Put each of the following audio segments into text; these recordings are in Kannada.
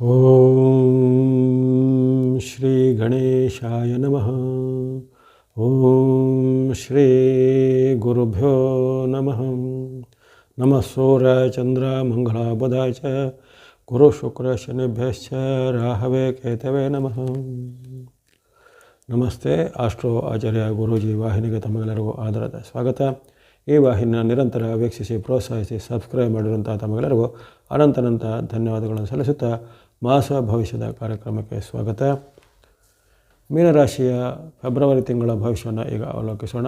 ಓಂ ಶ್ರೀ ಗಣೇಶಾಯ ನಮಃ ಓಂ ಶ್ರೀ ಗುರುಭ್ಯೋ ನಮಃ ನಮಃ ಸೂರ್ಯ ಚಂದ್ರ ಮಂಗಳ ಬುಧ ಚ ಗುರು ಶುಕ್ರ ಶನಿಭ್ಯಶ್ಚ ರಾಹವೇ ಕೇತವೇ ನಮಃ ನಮಸ್ತೆ ಆಸ್ಟ್ರೋ ಆಚಾರ್ಯ ಗುರೂಜಿ ವಾಹಿನಿಗೆ ತಮಗೆಲ್ಲರಿಗೂ ಆಧಾರದ ಸ್ವಾಗತ ಈ ವಾಹಿನಿಯನ್ನು ನಿರಂತರ ವೀಕ್ಷಿಸಿ, ಪ್ರೋತ್ಸಾಹಿಸಿ, ಸಬ್ಸ್ಕ್ರೈಬ್ ಮಾಡಿರುವಂಥ ತಮಗೆಲ್ಲರಿಗೂ ಅನಂತನಂತ ಧನ್ಯವಾದಗಳನ್ನು ಸಲ್ಲಿಸುತ್ತಾ ಮಾಸ ಭವಿಷ್ಯದ ಕಾರ್ಯಕ್ರಮಕ್ಕೆ ಸ್ವಾಗತ. ಮೀನರಾಶಿಯ ಫೆಬ್ರವರಿ ತಿಂಗಳ ಭವಿಷ್ಯವನ್ನು ಈಗ ಅವಲೋಕಿಸೋಣ.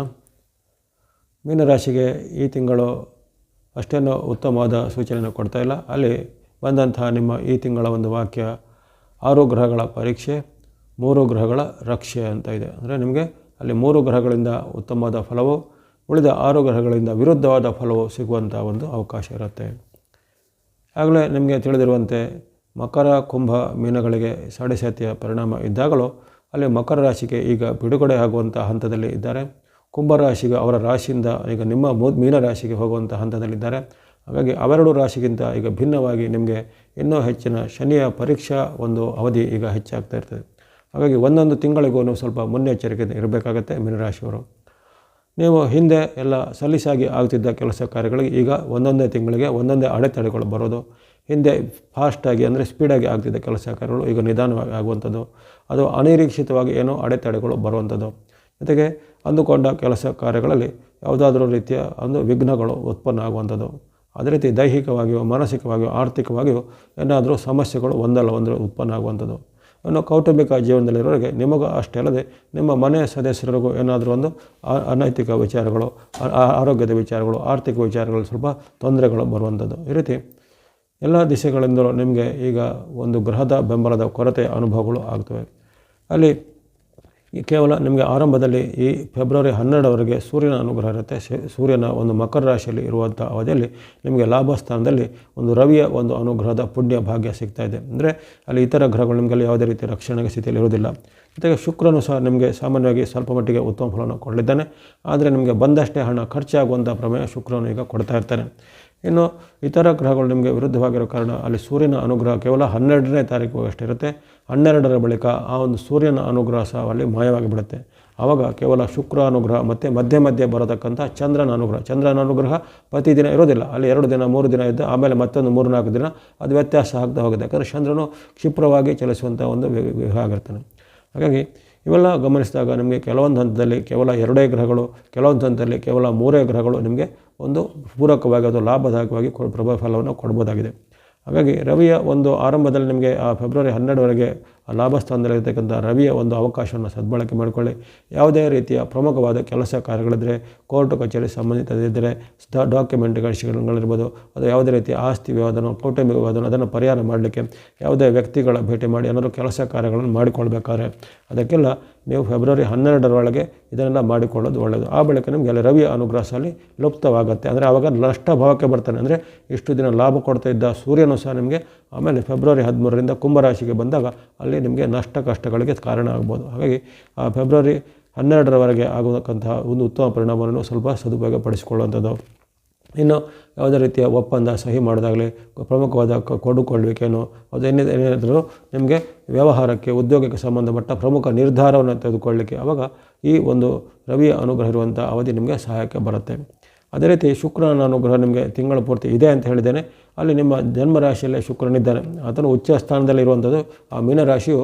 ಮೀನರಾಶಿಗೆ ಈ ತಿಂಗಳು ಅಷ್ಟೇನೂ ಉತ್ತಮವಾದ ಸೂಚನೆಯನ್ನು ಕೊಡ್ತಾ ಇಲ್ಲ. ಅಲ್ಲಿ ಬಂದಂತಹ ನಿಮ್ಮ ಈ ತಿಂಗಳ ಒಂದು ವಾಕ್ಯ, ಆರು ಗ್ರಹಗಳ ಪರೀಕ್ಷೆ, ಮೂರು ಗ್ರಹಗಳ ರಕ್ಷೆ ಅಂತ ಇದೆ. ಅಂದರೆ ನಿಮಗೆ ಅಲ್ಲಿ ಮೂರು ಗ್ರಹಗಳಿಂದ ಉತ್ತಮವಾದ ಫಲವು ಉಳಿದ ಆರು ಗ್ರಹಗಳಿಂದ ವಿರುದ್ಧವಾದ ಫಲವು ಸಿಗುವಂಥ ಒಂದು ಅವಕಾಶ ಇರುತ್ತೆ. ಆಗಲೇ ನಿಮಗೆ ತಿಳಿದಿರುವಂತೆ ಮಕರ, ಕುಂಭ ಮೀನಗಳಿಗೆ ಸಾಡೆಸಾತಿಯ ಪರಿಣಾಮ ಇದ್ದಾಗಲೂ ಅಲ್ಲಿ ಮಕರ ರಾಶಿಗೆ ಈಗ ಬಿಡುಗಡೆ ಆಗುವಂಥ ಹಂತದಲ್ಲಿ ಇದ್ದಾರೆ. ಕುಂಭ ಕುಂಭರಾಶಿಗೆ ಅವರ ರಾಶಿಯಿಂದ ಈಗ ನಿಮ್ಮ ಮೀನ ರಾಶಿಗೆ ಹೋಗುವಂಥ ಹಂತದಲ್ಲಿದ್ದಾರೆ ಹಾಗಾಗಿ ಅವೆರಡು ರಾಶಿಗಿಂತ ಈಗ ಭಿನ್ನವಾಗಿ ನಿಮಗೆ ಇನ್ನೂ ಹೆಚ್ಚಿನ ಶನಿಯ ಪರೀಕ್ಷಾ ಒಂದು ಅವಧಿ ಈಗ ಹೆಚ್ಚಾಗ್ತಾ ಇರ್ತದೆ. ಹಾಗಾಗಿ ಒಂದೊಂದು ತಿಂಗಳಿಗೂ ಸ್ವಲ್ಪ ಮುನ್ನೆಚ್ಚರಿಕೆ ಇರಬೇಕಾಗತ್ತೆ ಮೀನರಾಶಿಯವರು. ನೀವು ಹಿಂದೆ ಎಲ್ಲ ಸಲೀಸಾಗಿ ಆಗ್ತಿದ್ದ ಕೆಲಸ ಕಾರ್ಯಗಳಿಗೆ ಈಗ ಒಂದೊಂದೇ ತಿಂಗಳಿಗೆ ಒಂದೊಂದೇ ಅಡೆತಡೆಗಳು ಬರೋದು. ಹಿಂದೆ ಫಾಸ್ಟಾಗಿ ಅಂದರೆ ಸ್ಪೀಡಾಗಿ ಆಗ್ತಿದ್ದ ಕೆಲಸ ಕಾರ್ಯಗಳು ಈಗ ನಿಧಾನವಾಗಿ ಆಗುವಂಥದ್ದು. ಅದು ಅನಿರೀಕ್ಷಿತವಾಗಿ ಏನೋ ಅಡೆತಡೆಗಳು ಬರುವಂಥದ್ದು. ಜೊತೆಗೆ ಅಂದುಕೊಂಡ ಕೆಲಸ ಕಾರ್ಯಗಳಲ್ಲಿ ಯಾವುದಾದ್ರೂ ರೀತಿಯ ಒಂದು ವಿಘ್ನಗಳು ಉತ್ಪನ್ನ ಆಗುವಂಥದ್ದು. ಅದೇ ರೀತಿ ದೈಹಿಕವಾಗಿಯೋ ಮಾನಸಿಕವಾಗಿಯೋ ಆರ್ಥಿಕವಾಗಿಯೋ ಏನಾದರೂ ಸಮಸ್ಯೆಗಳು ಒಂದಲ್ಲ ಒಂದು ಉತ್ಪನ್ನ ಆಗುವಂಥದ್ದು. ಇನ್ನು ಕೌಟುಂಬಿಕ ಜೀವನದಲ್ಲಿರೋರಿಗೆ ನಿಮಗೂ ಅಷ್ಟೇ ಅಲ್ಲದೆ ನಿಮ್ಮ ಮನೆಯ ಸದಸ್ಯರಿಗೂ ಏನಾದರೂ ಒಂದು ಅನೈತಿಕ ವಿಚಾರಗಳು ಆರೋಗ್ಯದ ವಿಚಾರಗಳು, ಆರ್ಥಿಕ ವಿಚಾರಗಳು ಸ್ವಲ್ಪ ತೊಂದರೆಗಳು ಬರುವಂಥದ್ದು. ಈ ರೀತಿ ಎಲ್ಲ ದಿಶೆಗಳಿಂದಲೂ ನಿಮಗೆ ಈಗ ಒಂದು ಗ್ರಹದ ಬೆಂಬಲದ ಕೊರತೆ ಅನುಭವಗಳು ಆಗ್ತವೆ. ಅಲ್ಲಿ ಈ ಕೇವಲ ನಿಮಗೆ ಆರಂಭದಲ್ಲಿ ಈ ಫೆಬ್ರವರಿ ಹನ್ನೆರಡವರೆಗೆ ಸೂರ್ಯನ ಅನುಗ್ರಹ ಇರುತ್ತೆ. ಸೂರ್ಯನ ಒಂದು ಮಕರ ರಾಶಿಯಲ್ಲಿ ಇರುವಂಥ ಅವಧಿಯಲ್ಲಿ ನಿಮಗೆ ಲಾಭ ಸ್ಥಾನದಲ್ಲಿ ಒಂದು ರವಿಯ ಒಂದು ಅನುಗ್ರಹದ ಪುಣ್ಯ ಭಾಗ್ಯ ಸಿಗ್ತಾ ಇದೆ. ಅಂದರೆ ಅಲ್ಲಿ ಇತರ ಗ್ರಹಗಳು ನಿಮಗೆಲ್ಲ ಯಾವುದೇ ರೀತಿ ರಕ್ಷಣೆಗೆ ಸ್ಥಿತಿಯಲ್ಲಿ ಇರುವುದಿಲ್ಲ. ಜೊತೆಗೆ ಶುಕ್ರನು ಸಹ ನಿಮಗೆ ಸಾಮಾನ್ಯವಾಗಿ ಸ್ವಲ್ಪ ಮಟ್ಟಿಗೆ ಉತ್ತಮ ಫಲವನ್ನು ಕೊಡಲಿದ್ದಾನೆ. ಆದರೆ ನಿಮಗೆ ಬಂದಷ್ಟೇ ಹಣ ಖರ್ಚಾಗುವಂಥ ಪ್ರಮೇಯ ಶುಕ್ರನು ಈಗ ಕೊಡ್ತಾ ಇರ್ತಾನೆ. ಇನ್ನು ಇತರ ಗ್ರಹಗಳು ನಿಮಗೆ ವಿರುದ್ಧವಾಗಿರೋ ಕಾರಣ ಅಲ್ಲಿ ಸೂರ್ಯನ ಅನುಗ್ರಹ ಕೇವಲ ಹನ್ನೆರಡನೇ ತಾರೀಕು ಅಷ್ಟೇ ಇರುತ್ತೆ ಹನ್ನೆರಡರ ಬಳಿಕ ಆ ಒಂದು ಸೂರ್ಯನ ಅನುಗ್ರಹ ಸಹ ಅಲ್ಲಿ ಮಾಯವಾಗಿ ಬಿಡುತ್ತೆ. ಆವಾಗ ಕೇವಲ ಶುಕ್ರ ಅನುಗ್ರಹ ಮತ್ತು ಮಧ್ಯೆ ಮಧ್ಯೆ ಬರತಕ್ಕಂಥ ಚಂದ್ರನ ಅನುಗ್ರಹ. ಚಂದ್ರನ ಅನುಗ್ರಹ ಪ್ರತಿದಿನ ಇರೋದಿಲ್ಲ. ಅಲ್ಲಿ ಎರಡು ದಿನ, ಮೂರು ದಿನ ಇದ್ದು, ಆಮೇಲೆ ಮತ್ತೊಂದು ಮೂರು ನಾಲ್ಕು ದಿನ ಅದು ವ್ಯತ್ಯಾಸ ಆಗ್ತಾ ಹೋಗುತ್ತೆ. ಯಾಕಂದರೆ ಚಂದ್ರನು ಕ್ಷಿಪ್ರವಾಗಿ ಚಲಿಸುವಂಥ ಒಂದು ಆಗಿರ್ತಾನೆ ಹಾಗಾಗಿ ಇವೆಲ್ಲ ಗಮನಿಸಿದಾಗ ನಿಮಗೆ ಕೆಲವೊಂದು ಹಂತದಲ್ಲಿ ಕೇವಲ ಎರಡೇ ಗ್ರಹಗಳು, ಕೆಲವೊಂದು ಹಂತದಲ್ಲಿ ಕೇವಲ ಮೂರೇ ಗ್ರಹಗಳು ನಿಮಗೆ ಒಂದು ಪೂರಕವಾಗಿ ಅದು ಲಾಭದಾಯಕವಾಗಿ ಪ್ರಭಾವ ಫಲವನ್ನು ಕೊಡ್ಬೋದಾಗಿದೆ. ಹಾಗಾಗಿ ರವಿಯ ಒಂದು ಆರಂಭದಲ್ಲಿ ನಿಮಗೆ ಆ ಫೆಬ್ರವರಿ ಹನ್ನೆರಡವರೆಗೆ ಲಾಭ ಸ್ಥಾನದಲ್ಲಿರ್ತಕ್ಕಂಥ ರವಿಯ ಒಂದು ಅವಕಾಶವನ್ನು ಸದ್ಬಳಕೆ ಮಾಡಿಕೊಳ್ಳಿ. ಯಾವುದೇ ರೀತಿಯ ಪ್ರಮುಖವಾದ ಕೆಲಸ ಕಾರ್ಯಗಳಿದ್ದರೆ ಕೋರ್ಟ್ ಕಚೇರಿ ಸಂಬಂಧಿತದಿದ್ದರೆ ಡಾಕ್ಯುಮೆಂಟ್ಗಳಿರ್ಬೋದು ಅಥವಾ ಯಾವುದೇ ರೀತಿಯ ಆಸ್ತಿ ವಿವಾದನೋ ಕೌಟುಂಬಿಕ ವಿವಾದನೋ ಅದನ್ನು ಪರಿಹಾರ ಮಾಡಲಿಕ್ಕೆ ಯಾವುದೇ ವ್ಯಕ್ತಿಗಳ ಭೇಟಿ ಮಾಡಿ ಏನಾದರೂ ಕೆಲಸ ಕಾರ್ಯಗಳನ್ನು ಮಾಡಿಕೊಳ್ಬೇಕಾದ್ರೆ ಅದಕ್ಕೆಲ್ಲ ನೀವು ಫೆಬ್ರವರಿ ಹನ್ನೆರಡರೊಳಗೆ ಇದನ್ನೆಲ್ಲ ಮಾಡಿಕೊಳ್ಳೋದು ಒಳ್ಳೆಯದು ಆ ಬಳಿಕ ನಿಮಗೆ ರವಿ ಅನುಗ್ರಹದಲ್ಲಿ ಲುಪ್ತವಾಗುತ್ತೆ. ಅಂದರೆ ಆವಾಗ ನಷ್ಟ ಭಾವಕ್ಕೆ ಬರ್ತಾನೆ. ಅಂದರೆ ಇಷ್ಟು ದಿನ ಲಾಭ ಕೊಡ್ತಾ ಇದ್ದ ಸೂರ್ಯನೂ ಸಹ ನಿಮಗೆ ಆಮೇಲೆ ಫೆಬ್ರವರಿ ಹದಿಮೂರರಿಂದ ಕುಂಭರಾಶಿಗೆ ಬಂದಾಗ ಅಲ್ಲಿ ನಿಮಗೆ ನಷ್ಟ ಕಷ್ಟಗಳಿಗೆ ಕಾರಣ ಆಗ್ಬೋದು. ಹಾಗಾಗಿ ಆ ಫೆಬ್ರವರಿ ಹನ್ನೆರಡರವರೆಗೆ ಆಗತಕ್ಕಂತಹ ಒಂದು ಉತ್ತಮ ಪರಿಣಾಮವನ್ನು ಸ್ವಲ್ಪ ಸದುಪಯೋಗ ಪಡಿಸಿಕೊಳ್ಳುವಂಥದ್ದು ಇನ್ನು ಯಾವುದೇ ರೀತಿಯ ಒಪ್ಪಂದ ಸಹಿ ಮಾಡೋದಾಗಲಿ, ಪ್ರಮುಖವಾದ ಕೊಡುಕೊಳ್ಳುವಿಕೆಯನ್ನು ಅದು ಏನಿದೆ ಏನಾದರೂ ನಿಮಗೆ ವ್ಯವಹಾರಕ್ಕೆ, ಉದ್ಯೋಗಕ್ಕೆ ಸಂಬಂಧಪಟ್ಟ ಪ್ರಮುಖ ನಿರ್ಧಾರವನ್ನು ತೆಗೆದುಕೊಳ್ಳಲಿಕ್ಕೆ ಆವಾಗ ಈ ಒಂದು ರವಿಯ ಅನುಗ್ರಹ ಇರುವಂಥ ಅವಧಿ ನಿಮಗೆ ಸಹಾಯಕ್ಕೆ ಬರುತ್ತೆ. ಅದೇ ರೀತಿ ಶುಕ್ರನ ಅನುಗ್ರಹ ನಿಮಗೆ ತಿಂಗಳ ಪೂರ್ತಿ ಇದೆ ಅಂತ ಹೇಳಿದ್ದೇನೆ. ಅಲ್ಲಿ ನಿಮ್ಮ ಜನ್ಮರಾಶಿಯಲ್ಲೇ ಶುಕ್ರನಿದ್ದಾನೆ ಆತನು ಉಚ್ಚ ಸ್ಥಾನದಲ್ಲಿರುವಂಥದ್ದು ಆ ಮೀನರಾಶಿಯು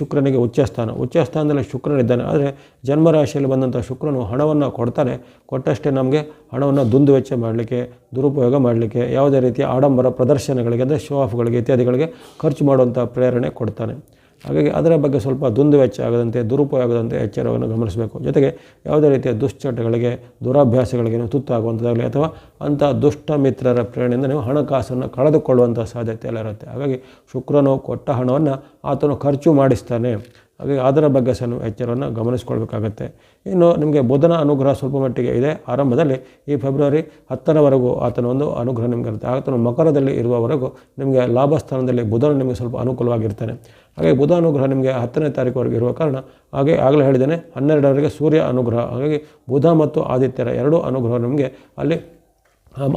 ಶುಕ್ರನಿಗೆ ಉಚ್ಚ ಸ್ಥಾನ. ಉಚ್ಚ ಸ್ಥಾನದಲ್ಲಿ ಶುಕ್ರನಿದ್ದಾನೆ ಆದರೆ ಜನ್ಮರಾಶಿಯಲ್ಲಿ ಬಂದಂಥ ಶುಕ್ರನು ಹಣವನ್ನು ಕೊಡ್ತಾನೆ. ಕೊಟ್ಟಷ್ಟೇ ನಮಗೆ ಹಣವನ್ನು ದುಂದು ವೆಚ್ಚ ಮಾಡಲಿಕ್ಕೆ, ದುರುಪಯೋಗ ಮಾಡಲಿಕ್ಕೆ, ಯಾವುದೇ ರೀತಿಯ ಆಡಂಬರ ಪ್ರದರ್ಶನಗಳಿಗೆ, ಅಂದರೆ ಶೋ ಆಫ್ಗಳಿಗೆ ಇತ್ಯಾದಿಗಳಿಗೆ ಖರ್ಚು ಮಾಡುವಂಥ ಪ್ರೇರಣೆ ಕೊಡ್ತಾನೆ. ಹಾಗಾಗಿ ಅದರ ಬಗ್ಗೆ ಸ್ವಲ್ಪ ದುಂದು ವೆಚ್ಚ ಆಗದಂತೆ, ದುರುಪಯೋಗದಂತೆ ಎಚ್ಚರವನ್ನು ಗಮನಿಸಬೇಕು. ಜೊತೆಗೆ ಯಾವುದೇ ರೀತಿಯ ದುಶ್ಚಟಗಳಿಗೆ, ದುರಾಭ್ಯಾಸಗಳಿಗೆ ತುತ್ತಾಗುವಂಥದ್ದಾಗಲಿ ಅಥವಾ ಅಂಥ ದುಷ್ಟ ಮಿತ್ರರ ಪ್ರೇರಣೆಯಿಂದ ನೀವು ಹಣಕಾಸನ್ನು ಕಳೆದುಕೊಳ್ಳುವಂಥ ಸಾಧ್ಯತೆ ಎಲ್ಲ ಇರುತ್ತೆ. ಹಾಗಾಗಿ ಶುಕ್ರನು ಕೊಟ್ಟ ಹಣವನ್ನು ಆತನು ಖರ್ಚು ಮಾಡಿಸ್ತಾನೆ. ಹಾಗಾಗಿ ಅದರ ಬಗ್ಗೆ ಸಹ ನೀವು ಎಚ್ಚರವನ್ನು ಗಮನಿಸ್ಕೊಳ್ಬೇಕಾಗತ್ತೆ. ಇನ್ನು ನಿಮಗೆ ಬುಧನ ಅನುಗ್ರಹ ಸ್ವಲ್ಪ ಮಟ್ಟಿಗೆ ಇದೆ. ಆರಂಭದಲ್ಲಿ ಈ ಫೆಬ್ರವರಿ ಹತ್ತರವರೆಗೂ ಆತನ ಒಂದು ಅನುಗ್ರಹ ನಿಮಗೆ ಇರುತ್ತೆ. ಆತನ ಮಕರದಲ್ಲಿ ಇರುವವರೆಗೂ ನಿಮಗೆ ಲಾಭ ಸ್ಥಾನದಲ್ಲಿ ಬುಧನ ನಿಮಗೆ ಸ್ವಲ್ಪ ಅನುಕೂಲವಾಗಿರ್ತಾನೆ. ಹಾಗೆ ಬುಧ ಅನುಗ್ರಹ ನಿಮಗೆ ಹತ್ತನೇ ತಾರೀಕುವರೆಗೆ ಇರುವ ಕಾರಣ ಹಾಗೆ ಆಗಲೇ ಹೇಳಿದ್ದೇನೆ, ಹನ್ನೆರಡರವರೆಗೆ ಸೂರ್ಯ ಅನುಗ್ರಹ. ಹಾಗಾಗಿ ಬುಧ ಮತ್ತು ಆದಿತ್ಯರ ಎರಡೂ ಅನುಗ್ರಹ ನಿಮಗೆ ಅಲ್ಲಿ,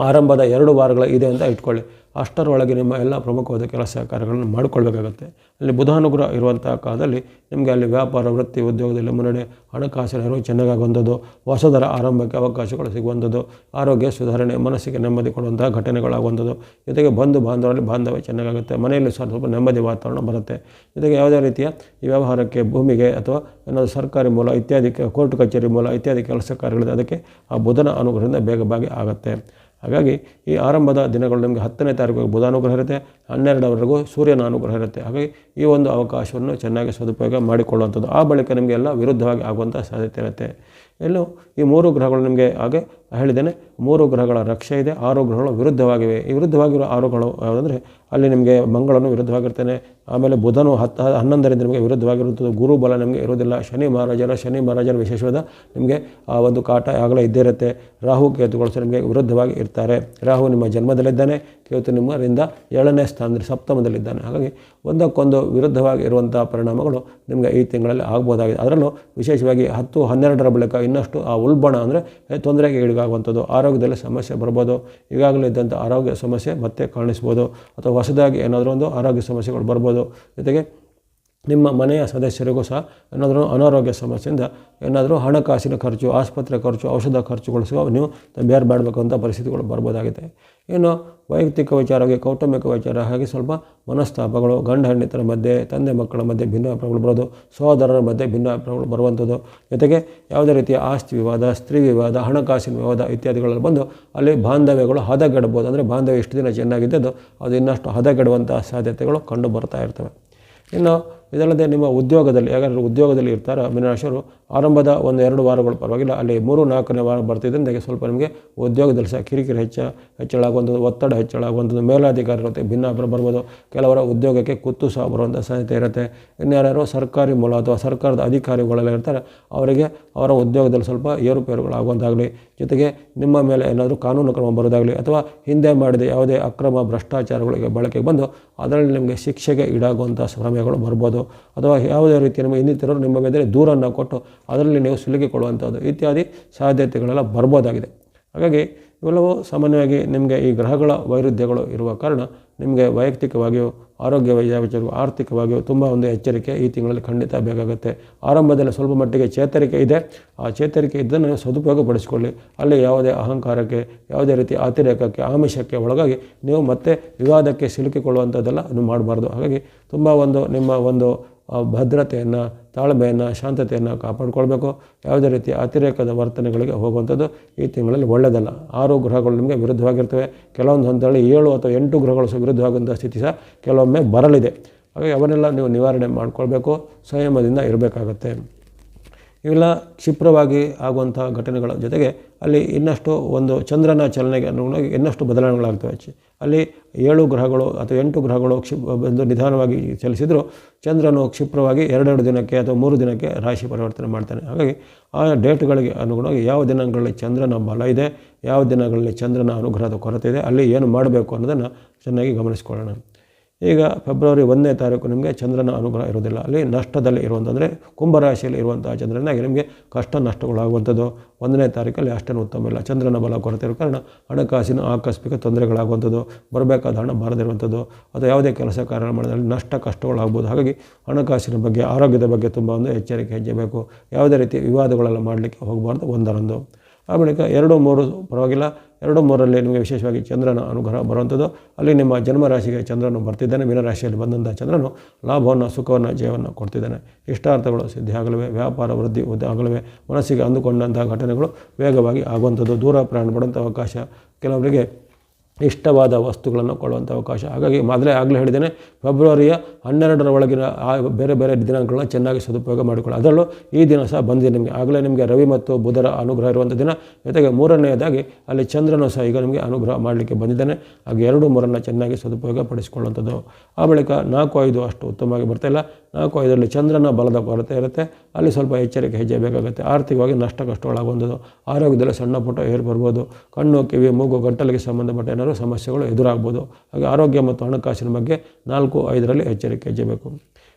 ಆರಂಭದ ಎರಡು ವಾರಗಳ ಇದೆ ಅಂತ ಇಟ್ಕೊಳ್ಳಿ. ಅಷ್ಟರೊಳಗೆ ನಿಮ್ಮ ಎಲ್ಲ ಪ್ರಮುಖವಾದ ಕೆಲಸ ಕಾರ್ಯಗಳನ್ನು ಮಾಡಿಕೊಳ್ಬೇಕಾಗುತ್ತೆ. ಅಲ್ಲಿ ಬುಧಾನುಗ್ರಹ ಇರುವಂಥ ಕಾಲದಲ್ಲಿ ನಿಮಗೆ ಅಲ್ಲಿ ವ್ಯಾಪಾರ, ವೃತ್ತಿ, ಉದ್ಯೋಗದಲ್ಲಿ ಮುನ್ನಡೆ, ಹಣಕಾಸಿನ ಚೆನ್ನಾಗಿ ಚೆನ್ನಾಗಾಗುವಂಥದ್ದು ಹೊಸದರ ಆರಂಭಕ್ಕೆ ಅವಕಾಶಗಳು ಸಿಗುವಂಥದ್ದು, ಆರೋಗ್ಯ ಸುಧಾರಣೆ, ಮನಸ್ಸಿಗೆ ನೆಮ್ಮದಿ ಕೊಡುವಂತಹ ಘಟನೆಗಳಾಗುವಂಥದ್ದು ಜೊತೆಗೆ ಬಂಧು ಬಾಂಧವರಲ್ಲಿ ಬಾಂಧವ್ಯ ಚೆನ್ನಾಗಾಗುತ್ತೆ, ಮನೆಯಲ್ಲಿ ಸಹ ಸ್ವಲ್ಪ ನೆಮ್ಮದಿ ವಾತಾವರಣ ಬರುತ್ತೆ. ಜೊತೆಗೆ ಯಾವುದೇ ರೀತಿಯ ಈ ವ್ಯವಹಾರಕ್ಕೆ ಭೂಮಿಗೆ ಅಥವಾ ಏನಾದರೂ ಸರ್ಕಾರಿ ಮೂಲ ಇತ್ಯಾದಿ ಕೋರ್ಟ್ ಕಚೇರಿ ಮೂಲ ಇತ್ಯಾದಿ ಕೆಲಸ ಕಾರ್ಯಗಳಿದೆ, ಅದಕ್ಕೆ ಆ ಬುಧನ ಅನುಗ್ರಹದಿಂದ ಬೇಗ ಬಾಗಿ ಆಗುತ್ತೆ. ಹಾಗಾಗಿ ಈ ಆರಂಭದ ದಿನಗಳು ನಿಮಗೆ ಹತ್ತನೇ ತಾರೀಕು ಬುಧಾನುಗ್ರಹ ಇರುತ್ತೆ ಹನ್ನೆರಡವರೆಗೂ ಸೂರ್ಯನ ಅನುಗ್ರಹ ಇರುತ್ತೆ. ಹಾಗಾಗಿ ಈ ಒಂದು ಅವಕಾಶವನ್ನು ಚೆನ್ನಾಗಿ ಸದುಪಯೋಗ ಮಾಡಿಕೊಳ್ಳುವಂಥದ್ದು. ಆ ಬಳಿಕ ನಿಮಗೆ ಎಲ್ಲ ವಿರುದ್ಧವಾಗಿ ಆಗುವಂಥ ಸಾಧ್ಯತೆ ಇರುತ್ತೆ. ಎಲ್ಲೋ ಈ ಮೂರು ಗ್ರಹಗಳು ನಿಮಗೆ ಹಾಗೆ ಹೇಳಿದ್ದೇನೆ, ಮೂರು ಗ್ರಹಗಳ ರಕ್ಷೆ ಇದೆ, ಆರು ಗ್ರಹಗಳು ವಿರುದ್ಧವಾಗಿವೆ. ಈ ವಿರುದ್ಧವಾಗಿರೋ ಆರುಗಳು ಯಾವುದಂದರೆ, ಅಲ್ಲಿ ನಿಮಗೆ ಮಂಗಳನು ವಿರುದ್ಧವಾಗಿರ್ತೇನೆ, ಆಮೇಲೆ ಬುಧನು ಹತ್ತು ಹನ್ನೊಂದರಿಂದ ನಿಮಗೆ ವಿರುದ್ಧವಾಗಿರುತ್ತದೆ ಗುರು ಬಲ ನಿಮಗೆ ಇರುವುದಿಲ್ಲ, ಶನಿ ಮಹಾರಾಜರ ಶನಿ ಮಹಾರಾಜರ ವಿಶೇಷವಾದ ನಿಮಗೆ ಆ ಒಂದು ಕಾಟ ಆಗಲೇ ಇದ್ದೇ ಇರುತ್ತೆ. ರಾಹು ಕೇತುಗಳು ಸಹ ನಿಮಗೆ ವಿರುದ್ಧವಾಗಿ ಇರ್ತಾರೆ. ರಾಹು ನಿಮ್ಮ ಜನ್ಮದಲ್ಲಿದ್ದಾನೆ, ಕೇತು ನಿಮ್ಮರಿಂದ ಏಳನೇ ಸ್ಥಾನದಲ್ಲಿ ಸಪ್ತಮದಲ್ಲಿದ್ದಾನೆ. ಹಾಗಾಗಿ ಒಂದಕ್ಕೊಂದು ವಿರುದ್ಧವಾಗಿ ಇರುವಂಥ ಪರಿಣಾಮಗಳು ನಿಮಗೆ ಈ ತಿಂಗಳಲ್ಲಿ ಆಗ್ಬೋದಾಗಿದೆ. ಅದರಲ್ಲೂ ವಿಶೇಷವಾಗಿ ಹತ್ತು, ಹನ್ನೆರಡರ ಬಳಿಕ ಇನ್ನಷ್ಟು ಆ ಉಲ್ಬಣ ಅಂದರೆ ತೊಂದರೆಗೆ ಈಡಾಗುವಂಥದ್ದು ಆರೋಗ್ಯದಲ್ಲಿ ಸಮಸ್ಯೆ ಬರ್ಬೋದು, ಈಗಾಗಲೇ ಇದ್ದಂಥ ಆರೋಗ್ಯ ಸಮಸ್ಯೆ ಮತ್ತೆ ಕಾಣಿಸ್ಬೋದು ಅಥವಾ ಹೊಸದಾಗಿ ಏನಾದರೂ ಒಂದು ಆರೋಗ್ಯ ಸಮಸ್ಯೆಗಳು ಬರ್ಬೋದು. ಜೊತೆಗೆ ನಿಮ್ಮ ಮನೆಯ ಸದಸ್ಯರಿಗೂ ಸಹ ಏನಾದರೂ ಅನಾರೋಗ್ಯ ಸಮಸ್ಯೆಯಿಂದ ಏನಾದರೂ ಹಣಕಾಸಿನ ಖರ್ಚು, ಆಸ್ಪತ್ರೆ ಖರ್ಚು, ಔಷಧ ಖರ್ಚುಗಳು ಸಹ ನೀವು ಬೇರೆ ಮಾಡಬೇಕಂಥ ಪರಿಸ್ಥಿತಿಗಳು ಬರ್ಬೋದಾಗಿದೆ. ಇನ್ನು ವೈಯಕ್ತಿಕ ವಿಚಾರವಾಗಿ, ಕೌಟುಂಬಿಕ ವಿಚಾರ, ಹಾಗೆ ಸ್ವಲ್ಪ ಮನಸ್ತಾಪಗಳು ಗಂಡ ಹೆಂಡಿತರ ಮಧ್ಯೆ, ತಂದೆ ಮಕ್ಕಳ ಮಧ್ಯೆ ಭಿನ್ನಾಭಿಪ್ರಾಯಗಳು ಬರೋದು, ಸಹೋದರರ ಮಧ್ಯೆ ಭಿನ್ನಾಭಿಪ್ರಾಯಗಳು ಬರುವಂಥದ್ದು, ಜೊತೆಗೆ ಯಾವುದೇ ರೀತಿಯ ಆಸ್ತಿ ವಿವಾದ, ಸ್ತ್ರೀ ವಿವಾದ, ಹಣಕಾಸಿನ ವಿವಾದ ಇತ್ಯಾದಿಗಳಲ್ಲಿ ಬಂದು ಅಲ್ಲಿ ಬಾಂಧವ್ಯಗಳು ಹದಗೆಡಬಹುದು. ಅಂದರೆ ಬಾಂಧವ್ಯ ಎಷ್ಟು ದಿನ ಚೆನ್ನಾಗಿದ್ದದ್ದು, ಅದು ಇನ್ನಷ್ಟು ಹದಗೆಡುವಂಥ ಸಾಧ್ಯತೆಗಳು ಕಂಡು ಬರ್ತಾ ಇರ್ತವೆ. ಇನ್ನು ಇದಲ್ಲದೆ ನಿಮ್ಮ ಉದ್ಯೋಗದಲ್ಲಿ ಯಾಕಂದರೆ ಉದ್ಯೋಗದಲ್ಲಿ ಇರ್ತಾರೆ ಮೀನರಾಶಿಯವರು ಆರಂಭದ ಒಂದು ಎರಡು ವಾರಗಳು ಪರವಾಗಿಲ್ಲ. ಅಲ್ಲಿ ಮೂರು ನಾಲ್ಕನೇ ವಾರ ಬರ್ತಿದ್ದರಿಂದ ಸ್ವಲ್ಪ ನಿಮಗೆ ಉದ್ಯೋಗದಲ್ಲಿ ಸಹ ಕಿರಿಕಿರಿ ಹೆಚ್ಚ, ಹೆಚ್ಚಳ ಆಗುವಂಥದ್ದು, ಒತ್ತಡ ಹೆಚ್ಚಳ ಆಗುವಂಥದ್ದು ಮೇಲಾಧಿಕಾರಿ ಇರುತ್ತೆ ಭಿನ್ನಾಭಿಪ್ರಾಯ ಬರ್ಬೋದು. ಕೆಲವರ ಉದ್ಯೋಗಕ್ಕೆ ಕುತ್ತು ಸಹ ಬರುವಂಥ ಸಾಧ್ಯತೆ ಇರುತ್ತೆ. ಇನ್ಯಾರ್ಯಾರು ಸರ್ಕಾರಿ ಮೂಲ ಅಥವಾ ಸರ್ಕಾರದ ಅಧಿಕಾರಿಗಳೆಲ್ಲ ಇರ್ತಾರೆ, ಅವರಿಗೆ ಅವರ ಉದ್ಯೋಗದಲ್ಲಿ ಸ್ವಲ್ಪ ಏರುಪೇರುಗಳು ಆಗುವಂತಾಗಲಿ. ಜೊತೆಗೆ ನಿಮ್ಮ ಮೇಲೆ ಏನಾದರೂ ಕಾನೂನು ಕ್ರಮ ಬರೋದಾಗಲಿ ಅಥವಾ ಹಿಂದೆ ಮಾಡಿದ ಯಾವುದೇ ಅಕ್ರಮ ಭ್ರಷ್ಟಾಚಾರಗಳಿಗೆ ಬಳಕೆಗೆ ಬಂದು, ಅದರಲ್ಲಿ ನಿಮಗೆ ಶಿಕ್ಷೆಗೆ ಈಡಾಗುವಂಥ ಸಮಯಗಳು ಬರ್ಬೋದು. ಅಥವಾ ಯಾವುದೇ ರೀತಿ ನಿಮ್ಮ ಇನ್ನಿತರರು ನಿಮ್ಮ ಮೇಲೆ ದೂರನ್ನು ಕೊಟ್ಟು ಅದರಲ್ಲಿ ನೀವು ಸಿಲುಕಿಕೊಳ್ಳುವಂಥದ್ದು ಇತ್ಯಾದಿ ಸಾಧ್ಯತೆಗಳೆಲ್ಲ ಬರ್ಬೋದಾಗಿದೆ. ಹಾಗಾಗಿ ಇವೆಲ್ಲವೂ ಸಾಮಾನ್ಯವಾಗಿ ನಿಮಗೆ ಈ ಗ್ರಹಗಳ ವೈರುಧ್ಯಗಳು ಇರುವ ಕಾರಣ ನಿಮಗೆ ವೈಯಕ್ತಿಕವಾಗಿಯೂ, ಆರೋಗ್ಯ ವಿಚಾರ ಆರ್ಥಿಕವಾಗಿಯೂ ತುಂಬ ಒಂದು ಎಚ್ಚರಿಕೆ ಈ ತಿಂಗಳಲ್ಲಿ ಖಂಡಿತ ಬೇಕಾಗುತ್ತೆ. ಆರಂಭದಲ್ಲಿ ಸ್ವಲ್ಪ ಮಟ್ಟಿಗೆ ಚೇತರಿಕೆ ಇದೆ. ಆ ಚೇತರಿಕೆ ಇದ್ದನ್ನು ನೀವು ಸದುಪಯೋಗಪಡಿಸಿಕೊಳ್ಳಿ. ಅಲ್ಲಿ ಯಾವುದೇ ಅಹಂಕಾರಕ್ಕೆ, ಯಾವುದೇ ರೀತಿ ಅತಿರೇಕಕ್ಕೆ, ಆಮಿಷಕ್ಕೆ ಒಳಗಾಗಿ ನೀವು ಮತ್ತೆ ವಿವಾದಕ್ಕೆ ಸಿಲುಕಿಕೊಳ್ಳುವಂಥದ್ದೆಲ್ಲ ನೀವು ಮಾಡಬಾರ್ದು. ಹಾಗಾಗಿ ತುಂಬ ಒಂದು ನಿಮ್ಮ ಒಂದು ಭದ್ರತೆಯನ್ನು, ತಾಳ್ಮೆಯನ್ನು, ಶಾಂತತೆಯನ್ನು ಕಾಪಾಡಿಕೊಳ್ಬೇಕು. ಯಾವುದೇ ರೀತಿ ಅತಿರೇಕದ ವರ್ತನೆಗಳಿಗೆ ಹೋಗುವಂಥದ್ದು ಈ ತಿಂಗಳಲ್ಲಿ ಒಳ್ಳೆಯದಲ್ಲ. ಆರು ಗ್ರಹಗಳು ನಿಮಗೆ ವಿರುದ್ಧವಾಗಿರ್ತವೆ. ಕೆಲವೊಂದು ಹಂತದಲ್ಲಿ ಏಳು ಅಥವಾ ಎಂಟು ಗ್ರಹಗಳು ಸಹ ವಿರುದ್ಧವಾಗುವಂಥ ಸ್ಥಿತಿ ಸಹ ಕೆಲವೊಮ್ಮೆ ಬರಲಿದೆ. ಹಾಗೆ ಅವನ್ನೆಲ್ಲ ನೀವು ನಿವಾರಣೆ ಮಾಡಿಕೊಳ್ಬೇಕು. ಸಂಯಮದಿಂದ ಇರಬೇಕಾಗತ್ತೆ. ಇವೆಲ್ಲ ಕ್ಷಿಪ್ರವಾಗಿ ಆಗುವಂಥ ಘಟನೆಗಳ ಜೊತೆಗೆ ಅಲ್ಲಿ ಇನ್ನಷ್ಟು ಒಂದು ಚಂದ್ರನ ಚಲನೆಗೆ ಅನುಗುಣವಾಗಿ ಇನ್ನಷ್ಟು ಬದಲಾವಣೆಗಳಾಗ್ತವೆ. ಅಲ್ಲಿ ಏಳು ಗ್ರಹಗಳು ಅಥವಾ ಎಂಟು ಗ್ರಹಗಳು ಕ್ಷಿಪ್, ಬಂದು ನಿಧಾನವಾಗಿ ಚಲಿಸಿದರೂ ಚಂದ್ರನು ಕ್ಷಿಪ್ರವಾಗಿ ಎರಡೆರಡು ದಿನಕ್ಕೆ ಅಥವಾ ಮೂರು ದಿನಕ್ಕೆ ರಾಶಿ ಪರಿವರ್ತನೆ ಮಾಡ್ತಾನೆ. ಹಾಗಾಗಿ ಆ ಡೇಟ್ಗಳಿಗೆ ಅನುಗುಣವಾಗಿ ಯಾವ ದಿನಗಳಲ್ಲಿ ಚಂದ್ರನ ಬಲ ಇದೆ, ಯಾವ ದಿನಗಳಲ್ಲಿ ಚಂದ್ರನ ಅನುಗ್ರಹದ ಕೊರತೆ ಇದೆ, ಅಲ್ಲಿ ಏನು ಮಾಡಬೇಕು ಅನ್ನೋದನ್ನು ಚೆನ್ನಾಗಿ ಗಮನಿಸ್ಕೊಳ್ಳೋಣ. ಈಗ ಫೆಬ್ರವರಿ ಒಂದನೇ ತಾರೀಕು ನಿಮಗೆ ಚಂದ್ರನ ಅನುಗ್ರಹ ಇರೋದಿಲ್ಲ. ಅಲ್ಲಿ ನಷ್ಟದಲ್ಲಿ ಇರುವಂಥಂದರೆ ಕುಂಭರಾಶಿಯಲ್ಲಿ ಇರುವಂಥ ಚಂದ್ರನಾಗಿ ನಿಮಗೆ ಕಷ್ಟ ನಷ್ಟಗಳಾಗುವಂಥದ್ದು. ಒಂದನೇ ತಾರೀಕಲ್ಲಿ ಅಷ್ಟೇನು ಉತ್ತಮ ಇಲ್ಲ. ಚಂದ್ರನ ಬಲ ಕೊರತೆ ಇರೋ ಕಾರಣ ಹಣಕಾಸಿನ ಆಕಸ್ಮಿಕ ತೊಂದರೆಗಳಾಗುವಂಥದ್ದು. ಬರಬೇಕಾದ ಹಣ ಬಾರದಿರುವಂಥದ್ದು. ಅಥವಾ ಯಾವುದೇ ಕೆಲಸ ಕಾರ್ಯ ಮಾಡಿದಲ್ಲಿ ನಷ್ಟ ಕಷ್ಟಗಳಾಗ್ಬೋದು. ಹಾಗಾಗಿ ಹಣಕಾಸಿನ ಬಗ್ಗೆ, ಆರೋಗ್ಯದ ಬಗ್ಗೆ ತುಂಬ ಒಂದು ಎಚ್ಚರಿಕೆ ಹೆಜ್ಜೆ ಬೇಕು ಯಾವುದೇ ರೀತಿ ವಿವಾದಗಳೆಲ್ಲ ಮಾಡಲಿಕ್ಕೆ ಹೋಗಬಾರ್ದು ಒಂದರಂದು. ಆ ಬಳಿಕ ಎರಡು, ಮೂರು ಪರವಾಗಿಲ್ಲ. ಎರಡು ಮೂರರಲ್ಲಿ ನಿಮಗೆ ವಿಶೇಷವಾಗಿ ಚಂದ್ರನ ಅನುಗ್ರಹ ಬರುವಂಥದ್ದು. ಅಲ್ಲಿ ನಿಮ್ಮ ಜನ್ಮರಾಶಿಗೆ ಚಂದ್ರನು ಬರ್ತಿದ್ದಾನೆ, ಮೀನರಾಶಿಯಲ್ಲಿ ಬಂದಂಥ ಚಂದ್ರನು ಲಾಭವನ್ನು, ಸುಖವನ್ನು, ಜಯವನ್ನು ಕೊಡ್ತಿದ್ದಾನೆ. ಇಷ್ಟಾರ್ಥಗಳು ಸಿದ್ಧಿಯಾಗಲಿವೆ ವ್ಯಾಪಾರ ವೃದ್ಧಿ ಆಗಲಿವೆ, ಮನಸ್ಸಿಗೆ ಅಂದುಕೊಂಡಂಥ ಘಟನೆಗಳು ವೇಗವಾಗಿ ಆಗುವಂಥದ್ದು, ದೂರ ಪ್ರಯಾಣ ಪಡುವಂಥ ಅವಕಾಶ ಕೆಲವರಿಗೆ ಇಷ್ಟವಾದ ವಸ್ತುಗಳನ್ನು ಕೊಡುವಂಥ ಅವಕಾಶ. ಹಾಗಾಗಿ ಮೊದಲೇ ಆಗಲೇ ಹೇಳಿದ್ದೇನೆ, ಫೆಬ್ರವರಿಯ ಹನ್ನೆರಡರ ಒಳಗಿನ ಬೇರೆ ಬೇರೆ ದಿನಾಂಕಗಳನ್ನ ಚೆನ್ನಾಗಿ ಸದುಪಯೋಗ ಮಾಡಿಕೊಳ್ಳಿ. ಅದರಲ್ಲೂ ಈ ದಿನ ಸಹ ಬಂದಿದೆ ನಿಮಗೆ. ಆಗಲೇ ನಿಮಗೆ ರವಿ ಮತ್ತು ಬುಧರ ಅನುಗ್ರಹ ಇರುವಂಥ ದಿನ. ಜೊತೆಗೆ ಮೂರನೆಯದಾಗಿ ಅಲ್ಲಿ ಚಂದ್ರನು ಸಹ ಈಗ ನಿಮಗೆ ಅನುಗ್ರಹ ಮಾಡಲಿಕ್ಕೆ ಬಂದಿದ್ದಾನೆ. ಹಾಗೆ ಎರಡು ಮೂರನ್ನು ಚೆನ್ನಾಗಿ ಸದುಪಯೋಗ ಪಡಿಸಿಕೊಳ್ಳುವಂಥದ್ದು. ಆ ಬಳಿಕ ನಾಲ್ಕು ಐದು ಅಷ್ಟು ಉತ್ತಮವಾಗಿ ಬರ್ತಾಯಿಲ್ಲ ನಾಲ್ಕು ಐದರಲ್ಲಿ ಚಂದ್ರನ ಬಲದ ಕೊರತೆ ಇರುತ್ತೆ. ಅಲ್ಲಿ ಸ್ವಲ್ಪ ಎಚ್ಚರಿಕೆ ಹೆಜ್ಜೆ ಬೇಕಾಗುತ್ತೆ. ಆರ್ಥಿಕವಾಗಿ ನಷ್ಟ ಕಷ್ಟಗಳಾಗುವಂಥದ್ದು ಆರೋಗ್ಯದಲ್ಲಿ ಸಣ್ಣ ಪುಟ್ಟ ಏರು ಬರ್ಬೋದು. ಕಣ್ಣು, ಕಿವಿ, ಮೂಗು, ಗಂಟಲಿಗೆ ಸಂಬಂಧಪಟ್ಟ ಏನಾದರೂ ಸಮಸ್ಯೆಗಳು ಎದುರಾಗ್ಬೋದು. ಹಾಗೆ ಆರೋಗ್ಯ ಮತ್ತು ಹಣಕಾಸಿನ ಬಗ್ಗೆ ನಾಲ್ಕು ಐದರಲ್ಲಿ ಎಚ್ಚರಿಕೆ ಹೆಜ್ಜೆ ಬೇಕು.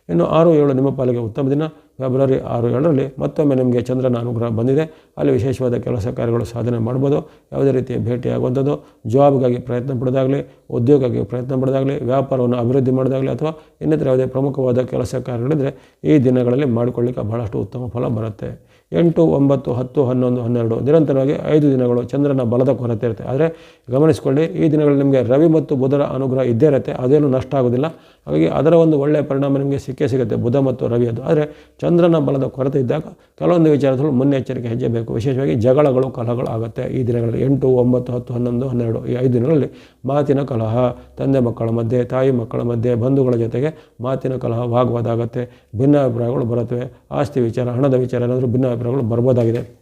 ಇನ್ನು ಆರು ಏಳು ನಿಮ್ಮ ಪಾಲಿಗೆ ಉತ್ತಮ ದಿನ. ಫೆಬ್ರವರಿ ಆರು ಏಳರಲ್ಲಿ ಮತ್ತೊಮ್ಮೆ ನಿಮಗೆ ಚಂದ್ರನ ಅನುಗ್ರಹ ಬಂದಿದೆ. ಅಲ್ಲಿ ವಿಶೇಷವಾದ ಕೆಲಸ ಕಾರ್ಯಗಳು ಸಾಧನೆ ಮಾಡ್ಬೋದು. ಯಾವುದೇ ರೀತಿಯ ಭೇಟಿಯಾಗುವಂಥದ್ದು, ಜಾಬ್ಗಾಗಿ ಪ್ರಯತ್ನ ಪಡೋದಾಗಲಿ, ಉದ್ಯೋಗಕ್ಕೆ ಪ್ರಯತ್ನ ಪಡೋದಾಗಲಿ, ವ್ಯಾಪಾರವನ್ನು ಅಭಿವೃದ್ಧಿ ಮಾಡೋದಾಗಲಿ ಅಥವಾ ಇನ್ನಿತರ ಯಾವುದೇ ಪ್ರಮುಖವಾದ ಕೆಲಸ ಕಾರ್ಯಗಳಿದ್ದರೆ ಈ ದಿನಗಳಲ್ಲಿ ಮಾಡಿಕೊಳ್ಳಿಕ್ಕೆ ಬಹಳಷ್ಟು ಉತ್ತಮ ಫಲ ಬರುತ್ತೆ. ಎಂಟು, ಒಂಬತ್ತು, ಹತ್ತು, ಹನ್ನೊಂದು, ಹನ್ನೆರಡು ನಿರಂತರವಾಗಿ ಐದು ದಿನಗಳು ಚಂದ್ರನ ಬಲದ ಕೊರತೆ ಇರುತ್ತೆ. ಆದರೆ ಗಮನಿಸಿಕೊಳ್ಳಿ, ಈ ದಿನಗಳಲ್ಲಿ ನಿಮಗೆ ರವಿ ಮತ್ತು ಬುಧರ ಅನುಗ್ರಹ ಇದ್ದೇ ಇರುತ್ತೆ. ಅದೇನು ನಷ್ಟ ಆಗೋದಿಲ್ಲ. ಹಾಗಾಗಿ ಅದರ ಒಂದು ಒಳ್ಳೆಯ ಪರಿಣಾಮ ನಿಮಗೆ ಸಿಕ್ಕೇ ಸಿಗುತ್ತೆ ಬುಧ ಮತ್ತು ರವಿಯದ್ದು ಆದರೆ ಚಂದ್ರನ ಬಲದ ಕೊರತೆ ಇದ್ದಾಗ ಕೆಲವೊಂದು ವಿಚಾರದಲ್ಲಿ ಮುನ್ನೆಚ್ಚರಿಕೆ ಹೆಜ್ಜೆ ಬೇಕು ವಿಶೇಷವಾಗಿ ಜಗಳಗಳು, ಕಲಹಗಳು ಆಗುತ್ತೆ ಈ ದಿನಗಳಲ್ಲಿ. ಎಂಟು, ಒಂಬತ್ತು, ಹತ್ತು, ಹನ್ನೊಂದು, ಹನ್ನೆರಡು ಈ ಐದು ದಿನಗಳಲ್ಲಿ ಮಾತಿನ ಕಲಹ, ತಂದೆ ಮಕ್ಕಳ ಮಧ್ಯೆ, ತಾಯಿ ಮಕ್ಕಳ ಮಧ್ಯೆ, ಬಂಧುಗಳ ಜೊತೆಗೆ ಮಾತಿನ ಕಲಹ ವಾಗ್ವಾದ ಆಗುತ್ತೆ. ಭಿನ್ನಾಭಿಪ್ರಾಯಗಳು ಬರುತ್ತವೆ. ಆಸ್ತಿ ವಿಚಾರ, ಹಣದ ವಿಚಾರ ಏನಾದರೂ ಭಿನ್ನಾಭಿಪ್ರಾಯಗಳು ಬರ್ಬೋದಾಗಿದೆ.